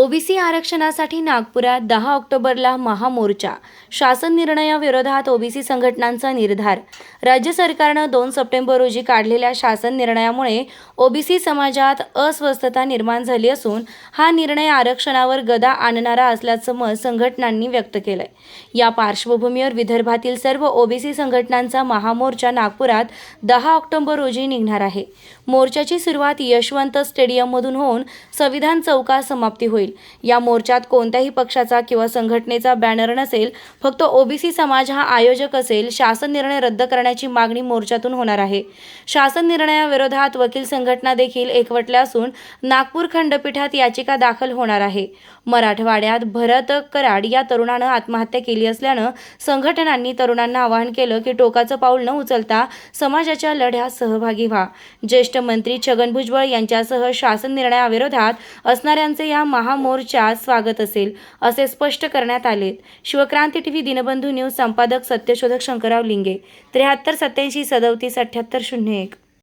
OBC आरक्षणासाठी नागपुरात दहा ऑक्टोबरला महामोर्चा. शासन निर्णयाविरोधात ओबीसी संघटनांचा निर्धार. राज्य सरकारनं दोन सप्टेंबर रोजी काढलेल्या शासन निर्णयामुळे ओबीसी समाजात अस्वस्थता निर्माण झाली असून हा निर्णय आरक्षणावर गदा आणणारा असल्याचं मत संघटनांनी व्यक्त केलंय. या पार्श्वभूमीवर विदर्भातील सर्व ओबीसी संघटनांचा महामोर्चा नागपुरात दहा ऑक्टोबर रोजी निघणार आहे. मोर्चाची सुरुवात यशवंत स्टेडियममधून होऊन संविधान चौकात समाप्ती होईल. या मोर्चात कोणत्याही पक्षाचा किंवा संघटनेचा बॅनर नसेल फक्त ओबीसी समाज हा आयोजक असेल शासन निर्णय रद्द करण्याची मागणी मोर्चातून होणार आहे. शासन निर्णयाविरोधात वकील संघटना देखील एकवटल्या असून नागपूर खंडपीठात याचिका दाखल होणार आहे. मराठवाड्यात भरत कराड या तरुणानं आत्महत्या केली असल्यानं संघटनांनी तरुणांना आवाहन केलं की टोकाचं पाऊल न उचलता समाजाच्या लढ्यात सहभागी व्हा. ज्येष्ठ मंत्री छगन भुजबळ यांच्यासह शासन निर्णयाविरोधात असणाऱ्यांचे या महा मोर्चा स्वागत असेल असे स्पष्ट करण्यात आले. शिवक्रांती टीव्ही दिनबंधू न्यूज संपादक सत्यशोधक शंकरराव लिंगे त्र्याहत्तर सत्याऐंशी सदोतीस अठ्ठ्याहत्तर शून्य एक.